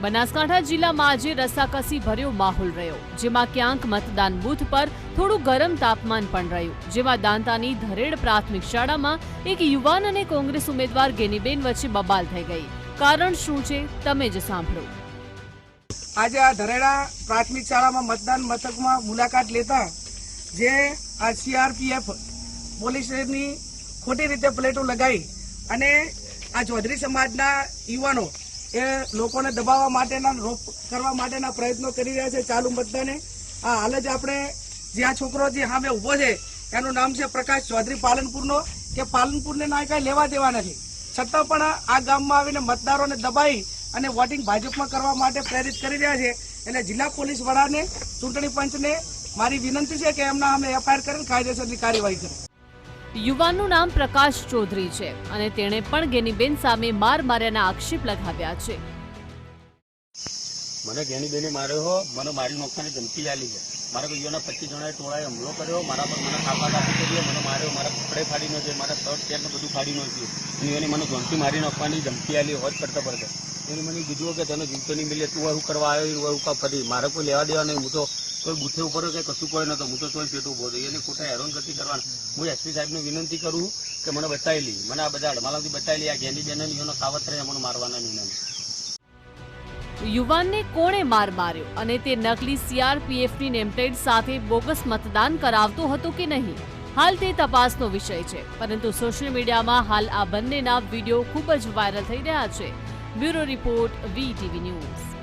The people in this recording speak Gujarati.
બનાસકાંઠા જિલ્લામાં આજે રસાકસી ભર્યો માહોલ રહ્યો, જેમાં ક્યાંક મતદાન બૂથ પર થોડું ગરમ તાપમાન પણ રહ્યું. જેમાં દાંતાની ધરેડ પ્રાથમિક શાળામાં એક યુવાન અને કોંગ્રેસ ઉમેદવાર ગેનીબેન વચ્ચે બબાલ થઈ ગઈ. કારણ શું છે, તમે જ સાંભળો. આજે આ ધરેડા પ્રાથમિક શાળામાં મતદાન મથકમાં મુલાકાત લેતા જે આ સીઆરપીએફ પોલીસની ખોટી રીતે પ્લેટો લગાવી અને આ ચૌધરી સમાજના યુવાનો એ લોકોને દબાવવા માટેના, રોક કરવા માટેના પ્રયત્નો કરી રહ્યા છે ચાલુ મતદાને. આ હાલ જ આપણે જે આ છોકરો જે સામે ઊભો છે, એનું નામ છે પ્રકાશ ચૌધરી પાલનપુરનો, કે પાલનપુરને ના કાંઈ લેવા દેવા નથી છતાં પણ આ ગામમાં આવીને મતદારોને દબાઈ અને વોટિંગ ભાજપમાં કરવા માટે પ્રેરિત કરી રહ્યા છે. એટલે જિલ્લા પોલીસ વડાને, ચૂંટણી પંચને મારી વિનંતી છે કે એમના અમે એફઆઈઆર કરીને કાયદેસરની કાર્યવાહી કરે. યુવાનનું નામ પ્રકાશ ચૌધરી છે અને તેણે પણ ગેનીબેન સામે માર માર્યાના આક્ષેપ લગાવ્યા છે. મને ગેનીબેને માર્યો મને મારી નોખવાની ધમકી આલી છે. મારા ભાઈઓના પચીસ જણાએ ટોળાએ હુમલો કર્યો, મારા પર મને ખાપા કાપી કરી મને માર્યો, મારા કપડે ફાડી નાખ્યો, મારા શર્ટ, પેન્ટ બધું ફાડી નાખ્યું. અને એને મને ધોનથી મારી નાખવાની ધમકી આલી હોજ કરતા પડતા એને મને કીધું કે તને જીવતો નહીં મિલે તું એવું કરવા આવ્યો એવું કા ફરી મારે કોઈ લેવા દેવા નહીં, હું તો કોઈ બુથે ઉપર કે કશું કોઈ નતો હું તો તોય પેટ ઊભો હતો એને ખોટા હેરાન કરતી કરવાનું. હું એસપી સાહેબને વિનંતી કરું કે મને બતાવી મને આ બધા અડમાલાથી બતાવી આ ઘેની બેન એનો સાવત રહે મને મારવાના નહીં. યુવાનને કોણે માર માર્યો અને તે નકલી સીઆરપીએફની નેમપ્લેટ સાથે બોગસ મતદાન કરાવતો હતો કે નહીં? હાલ તે તપાસનો વિષય છે. પરંતુ સોશિયલ મીડિયામાં હાલ આ બંનેના વીડિયો ખૂબ જ વાયરલ થઈ રહ્યા છે. Bureau Report, VTV News.